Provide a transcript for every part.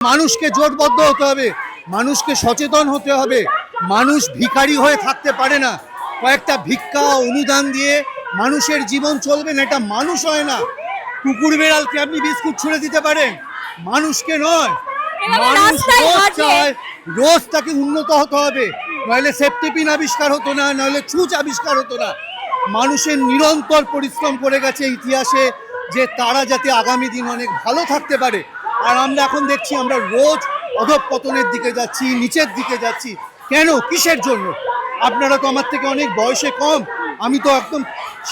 মানুষকে জোটবদ্ধ হতে হবে মানুষকে সচেতন হতে হবে। মানুষ ভিখারি হয়ে থাকতে পারে না। কয়েকটা ভিক্ষা অনুদান দিয়ে মানুষের জীবন চলবে না এটা মানুষ হয় না। কুকুর বেড়ালকে আপনি বিস্কুট ছুঁড়ে দিতে পারেন মানুষকে নয়। মানুষ রোজ চায় রোজ তাকে উন্নত হতে হবে। নইলে সেফটি পিন আবিষ্কার হতো না নইলে ছুঁচ আবিষ্কার হতো না। মানুষের নিরন্তর পরিশ্রম করে গেছে ইতিহাসে যে তারা যাতে আগামী দিন অনেক ভালো থাকতে পারে। আর আমরা এখন দেখছি আমরা রোজ অধঃপতনের দিকে যাচ্ছি, নিচের দিকে যাচ্ছি। কেন? কিসের জন্য? আপনারা তো আমার থেকে অনেক বয়সে কম। আমি তো একদম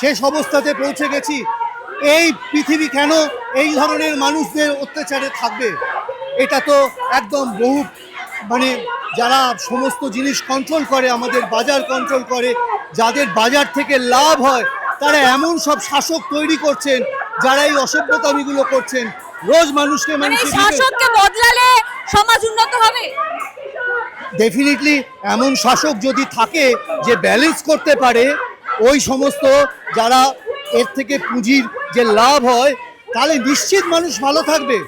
শেষ অবস্থাতে পৌঁছে গেছি। এই পৃথিবী কেন এই ধরনের মানুষদের অত্যাচারে থাকবে? এটা তো একদম বহু মানে যারা সমস্ত জিনিস কন্ট্রোল করে, আমাদের বাজার কন্ট্রোল করে, যাদের বাজার থেকে লাভ হয়, তারা এমন সব শাসক তৈরি করছেন, যারা এই অসভ্যতামিগুলো করছেন। রোজ মানুষকে মানে এই শাসককে বদলালে সমাজ উন্নত হবে? ডেফিনেটলি এমন শাসক যদি থাকে যে ব্যালেন্স করতে পারে ওই সমস্ত যারা এর থেকে পুঁজির যে লাভ হয় তাহলে নিশ্চিত মানুষ ভালো থাকবে।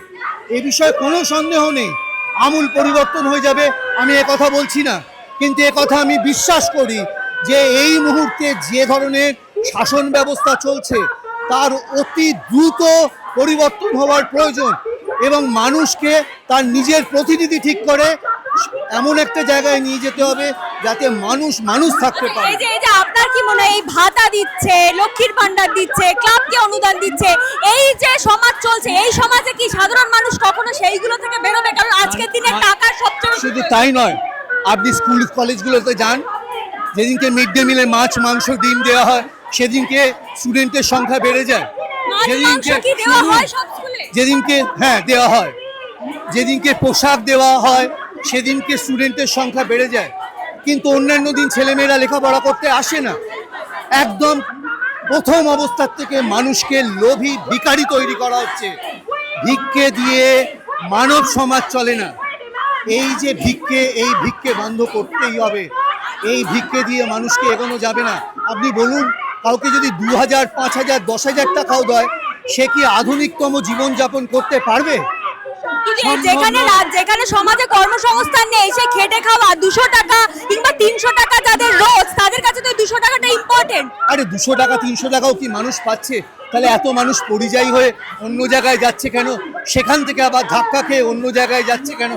এ বিষয়ে কোনো সন্দেহ নেই। আমূল পরিবর্তন হয়ে যাবে আমি এ কথা বলছি না। কিন্তু এ কথা আমি বিশ্বাস করি যে এই মুহূর্তে যে ধরনের শাসন ব্যবস্থা চলছে তার অতি দ্রুত পরিবর্তন হওয়ার প্রয়োজন এবং মানুষকে তার নিজের প্রতিনিধি ঠিক করে এমন একটা জায়গায় নিয়ে যেতে হবে যাতে মানুষ মানুষ থাকতে পারে। এই যে এই যে আপনার কি মনে হয় এই ভাতা দিচ্ছে লক্ষ্মীর ভান্ডার দিচ্ছে ক্লাবকে অনুদান দিচ্ছে এই যে সমাজ চলছে এই সমাজে কি সাধারণ মানুষ কখনো সেইগুলো থেকে বেরোবে? কারণ আজকের দিনে টাকা সবচেয়ে শুধু তাই নয় আপনি স্কুল কলেজগুলোতে যান যেদিনকে মিড ডে মিলে মাছ মাংস ডিম দেওয়া হয় সেদিনকে স্টুডেন্টের সংখ্যা বেড়ে যায়। মাছ মাংস কি দেওয়া সব স্কুলে? যেদিনকে হ্যাঁ দেওয়া হয়। যেদিনকে পোশাক দেওয়া হয় সেদিনকে স্টুডেন্টের সংখ্যা বেড়ে যায়। কিন্তু অন্যান্য দিন ছেলেমেয়েরা লেখাপড়া করতে আসে না। একদম প্রথম অবস্থার থেকে মানুষকে লোভী ভিকারি তৈরি করা হচ্ছে। ভিক্ষে দিয়ে মানব সমাজ চলে না। এই যে ভিক্ষে এই ভিক্ষে বন্ধ করতেই হবে। এই ভিক্ষে দিয়ে মানুষকে এগোনো যাবে না। আপনি বলুন কাউকে যদি দু হাজার পাঁচ হাজার দশ হাজার টাকাও দেয় সে কি আধুনিকতম জীবনযাপন করতে পারবে? যেখানে যেখানে সমাজে কর্মসংস্থান নেই সেই খেটে খাওয়া দুশো টাকা কিংবা তিনশো টাকা যাদের রোজ তাদের কাছে তো দুশো টাকাটা ইম্পর্টেন্ট আরে দুশো টাকা তিনশো টাকাও কি মানুষ পাচ্ছে? তাহলে এত মানুষ পরিযায়ী হয়ে অন্য জায়গায় যাচ্ছে কেন? সেখান থেকে আবার ধাক্কা খেয়ে অন্য জায়গায় যাচ্ছে কেন?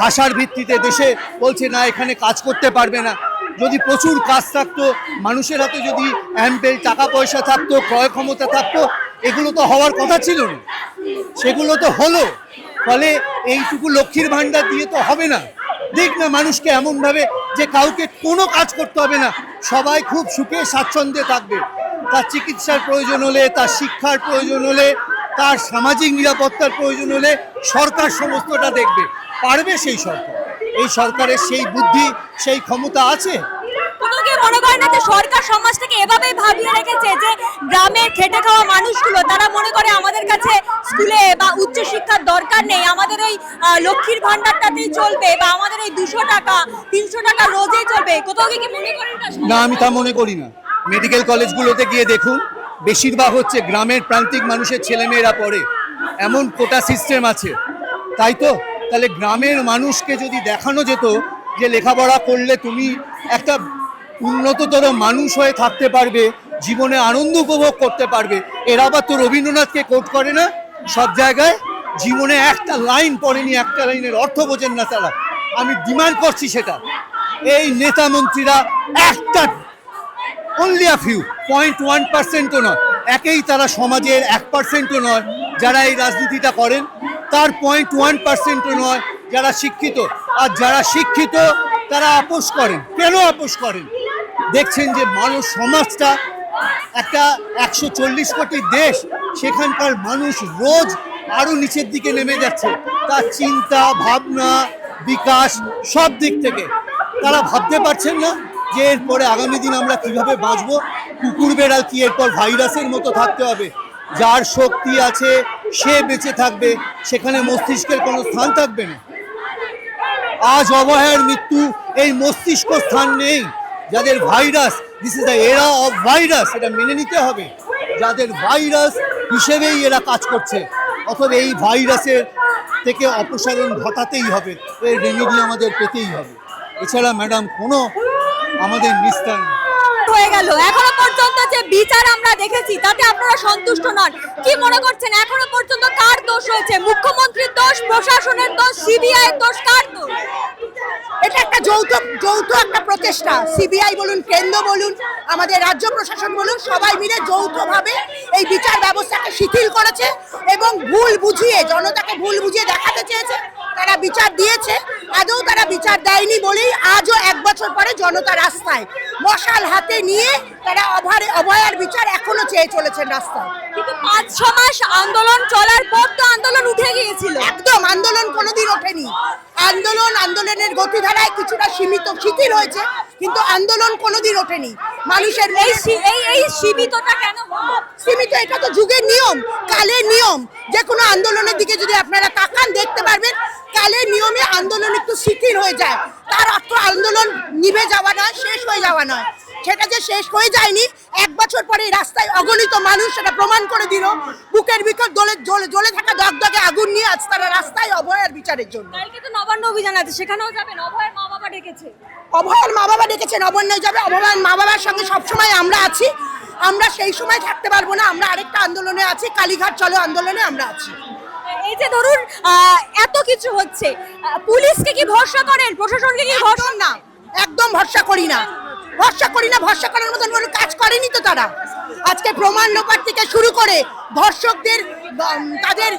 ভাষার ভিত্তিতে দেশে বলছে না এখানে কাজ করতে পারবে না। যদি প্রচুর কাজ থাকতো, মানুষের হাতে যদি অ্যাম্পেল টাকা পয়সা থাকতো, ক্রয় ক্ষমতা থাকতো, এগুলো তো হওয়ার কথা ছিল না। সেগুলো তো হলো। ফলে এইটুকু লক্ষ্মীর ভাণ্ডার দিয়ে তো হবে না। দেখ না, মানুষকে এমনভাবে যে কাউকে কোনো কাজ করতে হবে না, সবাই খুব সুখে, স্বাচ্ছন্দ্যে থাকবে। তার চিকিৎসার প্রয়োজন হলে, তার শিক্ষার প্রয়োজন হলে, তার সামাজিক নিরাপত্তার প্রয়োজন হলে সরকার সমস্তটা দেখবে। পারবে সেই সরকার। এই সরকারের সেই বুদ্ধি সেই ক্ষমতা আছে? কোনো কি মনে করেন না যে সরকার সমাজটাকে এভাবেই ভাবিয়ে রেখেছে যে গ্রামের খেটে খাওয়া মানুষগুলো তারা মনে করে আমাদের কাছে স্কুলে বা উচ্চ শিক্ষার দরকার নেই আমাদের ওই লক্ষ্মীর ভান্ডারটাতেই চলবে বা আমাদের ওই দুশো টাকা তিনশো টাকা রোজেই চলবে। কোথাও কি কি মনে করেন না আমি তা মনে করি না। মেডিকেল কলেজগুলোতে গিয়ে দেখুন বেশিরভাগ হচ্ছে গ্রামের প্রান্তিক মানুষের ছেলেমেয়েরা পড়ে। এমন কোটা সিস্টেম আছে। তাই তো? তাহলে গ্রামের মানুষকে যদি দেখানো যেত যে লেখাপড়া করলে তুমি একটা উন্নততর মানুষ হয়ে থাকতে পারবে, জীবনে আনন্দ উপভোগ করতে পারবে, এরা আবার তো রবীন্দ্রনাথকে কোট করে না? সব জায়গায় জীবনে একটা লাইন পড়েনি, একটা লাইনের অর্থ বোঝেন না তারা। আমি ডিমান্ড করছি সেটা। এই নেতা মন্ত্রীরা একটা only a few point one পার্সেন্টও নয়। একেই তারা সমাজের এক পার্সেন্টও নয়, যারা এই রাজনীতিটা করেন। তার পয়েন্ট ওয়ান পার্সেন্টও নয়, যারা শিক্ষিত। আর যারা শিক্ষিত, তারা আপোষ করেন। কেন আপোষ করেন? দেখছেন যে মানুষ সমাজটা একটা একশো চল্লিশ কোটি দেশ, সেখানকার মানুষ রোজ আরও নিচের দিকে নেমে যাচ্ছে। তার চিন্তা, ভাবনা, বিকাশ সব দিক থেকে। তারা ভাবতে পারছেন না যে এরপরে আগামী দিন আমরা কীভাবে বাঁচবো। কুকুর বেড়াল কি এরপর ভাইরাসের মতো থাকতে হবে? যার শক্তি আছে সে বেঁচে থাকবে, সেখানে মস্তিষ্কের কোনো স্থান থাকবে না। আজ অবহের মৃত্যু, এই মস্তিষ্ক স্থান নেই। যাদের virus this is the era of virus এটা মেনে নিতে হবে। যাদের ভাইরাস হিসেবেই এরা কাজ করছে। অথবা এই ভাইরাসের থেকে অপসারণ ঘটাতেই হবে এই রেমেডি আমাদের পেতেই হবে। এছাড়া ম্যাডাম কোনো আমাদের নিস্তার হয়ে গেল। এখনও পর্যন্ত যে বিচার আমরা দেখেছি, তাতে আপনারা সন্তুষ্ট নন। কি মনে করছেন? এখনও পর্যন্ত কার দোষ হয়েছে? মুখ্যমন্ত্রীর দোষ, প্রশাসনের দোষ সিবিআই দোষ, কার দোষ? এটা একটা যৌথ যৌথ একটা প্রচেষ্টা। সিবিআই বলুন, কেন্দ্র বলুন, আমাদের রাজ্য প্রশাসন বলুন, সবাই মিলে যৌথভাবে এই বিচার ব্যবস্থাকে শিথিল করেছে এবং ভুল বুঝিয়ে, জনতাকে ভুল বুঝিয়ে দেখাতে চেয়েছে। তারা বিচার দিয়েছে আদৌ তারা বিচার দেয়নি বলেই আজও এক বছর পরে জনতা রাস্তায় মশাল হাতে নিয়ে তারা অভারে অভয়ার বিচার এখনও চেয়ে চলেছেন রাস্তায়। কিন্তু পাঁচ ছ মাস আন্দোলন চলার পর তো আন্দোলন উঠে গিয়েছিল। একদম আন্দোলন কোনোদিন ওঠেনি। আন্দোলন আন্দোলনের গতিধারায় কিছুটা সীমিত শিথিল হয়েছে কিন্তু আন্দোলন কোনোদিন ওঠেনি। মানুষের এই এই এই সীমিতটা কেন সীমিত এটা তো যুগের নিয়ম কালের নিয়ম। যে কোনো আন্দোলনের দিকে যদি আপনারা তাকান দেখতে পারবেন আন্দোলন একটু শিথিল হয়ে যায়। তার অর্থ আন্দোলন নিভে যাওয়া নয় শেষ হয়ে যাওয়া নয়। সেটা যে শেষ হয়ে যায়নি। এক বছর পরে রাস্তায় অগণিত মানুষ সেটা প্রমাণ করে দিল। বুকের ভিতর জ্বলে জ্বলে জ্বলে থাকা দগদগে আগুন নিয়ে আজ তারা রাস্তায় অভয়ার বিচারের জন্য। কালকে তো নবান্ন অভিযান আছে সেখানেও যাবেন অভয়ের মা বাবা ডেকেছে। অভয়ার মা বাবা যাবে। অভয়ার মা বাবার সঙ্গে সবসময় আমরা আছি। আমরা সেই সময় থাকতে পারব না আমরা আরেকটা আন্দোলনে আছি। কালীঘাট চলো আন্দোলনে আমরা আছি। এই যে ধরুন এত কিছু হচ্ছে। পুলিশকে কি ভরসা করেন? প্রশাসনকে কি ভরসা না। একদম ভরসা করি না। ভরসা করি না ভরসা করার মতন কোনো কাজ করেনি তো তারা। আজকে প্রমাণ লোপার থেকে শুরু করে ধর্ষকদের তাদের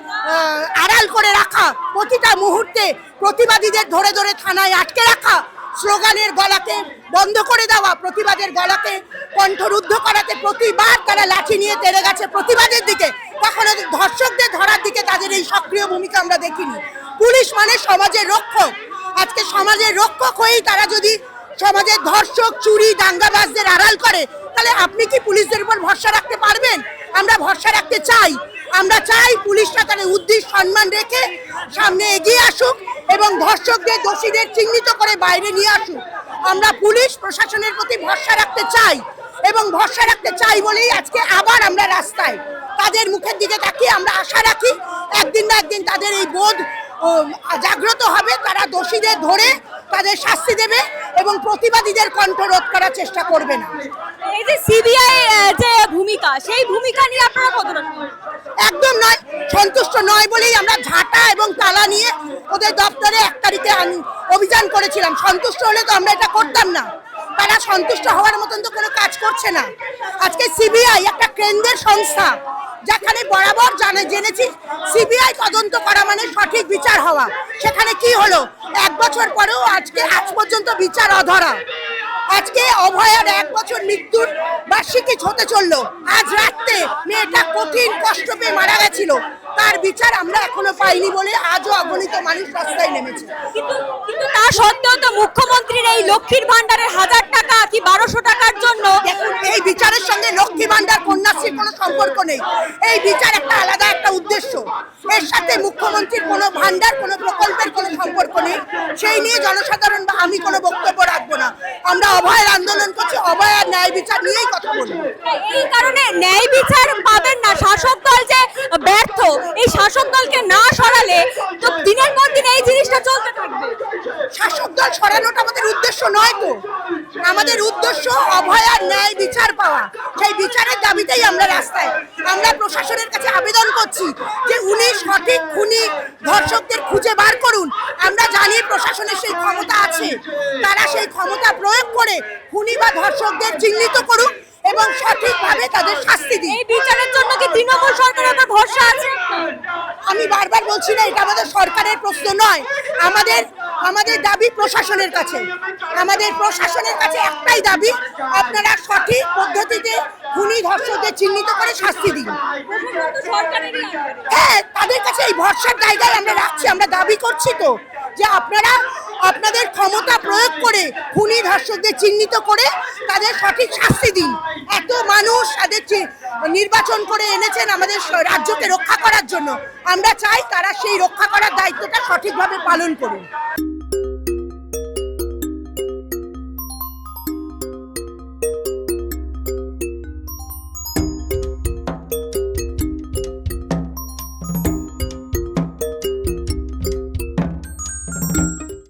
আড়াল করে রাখা প্রতিটা মুহূর্তে প্রতিবাদীদের ধরে ধরে থানায় আটকে রাখা স্লোগানের গলাকে বন্ধ করে দেওয়া, প্রতিবাদের গলাকে কণ্ঠরুদ্ধ করাতে প্রতিবার তারা লাঠি নিয়ে তেড়ে গেছে প্রতিবাদের দিকে। কখনো ধর্ষকদের ধরার দিকে তাদের এই সক্রিয় ভূমিকা আমরা দেখিনি। পুলিশ মানে সমাজের রক্ষক। আজকে সমাজের রক্ষক হয়েই তারা যদি সমাজের ধর্ষক, চুরি, দাঙ্গাবাজদের আড়াল করে, তাহলে আপনি কি পুলিশদের উপর ভরসা রাখতে পারবেন? আমরা ভরসা রাখতে চাই। আমরা চাই পুলিশরা তাদের উদ্দেশ্য, সম্মান রেখে সামনে এগিয়ে আসুক এবং ধর্ষকদের, দোষীদের চিহ্নিত করে বাইরে নিয়ে আসুক আমরা পুলিশ প্রশাসনের প্রতি ভরসা রাখতে চাই এবং ভরসা রাখতে চাই বলেই আজকে আবার আমরা রাস্তায় তাদের মুখের দিকে তাকিয়ে আমরা আশা রাখি একদিন না একদিন তাদের এই বোধ জাগ্রত হবে, তারা দোষীদের ধরে তাদের শাস্তি দেবে এবং প্রতিবাদীদের কণ্ঠ রোধ করার চেষ্টা করবে না এই যে সিবিআই যে ভূমিকা, সেই ভূমিকা নিয়ে আপনারা কতটা? একদম নয়, সন্তুষ্ট নয় বলেই আমরা ঝাঁটা এবং তালা নিয়ে ওদের দপ্তরে এক তারিখে অভিযান করেছিলাম। সন্তুষ্ট হলে তো আমরা এটা করতাম না। তারা সন্তুষ্ট হওয়ার মতন তো কোনো কাজ করছে না। আজকে সিবিআই একটা কেন্দ্রের সংস্থা, যেখানে বরাবর জানে, জেনেছি সিবিআই তদন্ত করা মানে সঠিক বিচার হওয়া। সেখানে কি হলো? এক বছর পরেও আজকে, আজ পর্যন্ত বিচার অধরা। আজকে অভয়ার এক বছর মৃত্যুর বার্ষিকী হতে চলল। আজ রাত্রে মেয়েটা কঠিন কষ্ট পেয়ে মারা গেছিল। তার বিচার আমরা এখনও পাইনি বলে আজও অগণিত মানুষ রাস্তায় নেমেছে। কিন্তু তা সত্ত্বেও তো মুখ্যমন্ত্রীর এই লক্ষ্মীর ভান্ডারের হাজার টাকা কি বারোশো টাকার জন্য? দেখুন এই বিচারের সঙ্গে লক্ষ্মী ভান্ডার কন্যাশ্রীর কোনো সম্পর্ক নেই। এই বিচার একটা আলাদা একটা উদ্দেশ্য। এর সাথে মুখ্যমন্ত্রীর কোনো ভান্ডার কোনো প্রকল্পের কোনো সম্পর্ক নেই। সেই নিয়ে জনসাধারণ বা আমি কোনো বক্তব্য রাখব না। আমরা অভয়ের আন্দোলন করছি অভয় আর ন্যায় বিচার নিয়েই কথা বলব। এই কারণে ন্যায় বিচার পাবেন না শাসক দল যে ব্যর্থ। এই শাসক দলকে না সরালে তো দিনের পর দিন এই জিনিসটা চলতে থাকবে। শাসক দল সরানোটা আমাদের উদ্দেশ্য নয় তো। আমাদের উদ্দেশ্য অভয়ার ন্যায় বিচার পাওয়া। সেই বিচারের দাবিতেই আমরা রাস্তায় আমরা প্রশাসনের কাছে আবেদন করছি যে উনি সঠিক খুনি ধর্ষকদের খুঁজে বার করুন। আমরা জানি প্রশাসনের সেই ক্ষমতা আছে। তারা সেই ক্ষমতা প্রয়োগ করে খুনি বা ধর্ষকদের চিহ্নিত করুক এবং সঠিকভাবে তাদের শাস্তি দিন এই বিচারের জন্য কি তৃণমূল সরকারের উপর ভরসা আছে? আমি বারবার বলছি না এটা আমাদের সরকারের প্রশ্ন নয়। আমাদের আমাদের দাবি প্রশাসনের কাছে। আমাদের প্রশাসনের কাছে একটাই দাবি, আপনারা সঠিক পদ্ধতিতে খুনি ধর্ষকদের চিহ্নিত করে শাস্তি দিন। হ্যাঁ তাদের কাছে এই ভরসার জায়গায় আমরা রাখছি, আমরা দাবি করছি তো যে আপনারা আপনাদের ক্ষমতা প্রয়োগ করে খুনি ধর্ষকদের চিহ্নিত করে তাদের সঠিক শাস্তি দিন। এত মানুষ তাদের নির্বাচন করে এনেছেন আমাদের রাজ্যকে রক্ষা করার জন্য। আমরা চাই তারা সেই রক্ষা করার দায়িত্বটা সঠিকভাবে পালন করুন।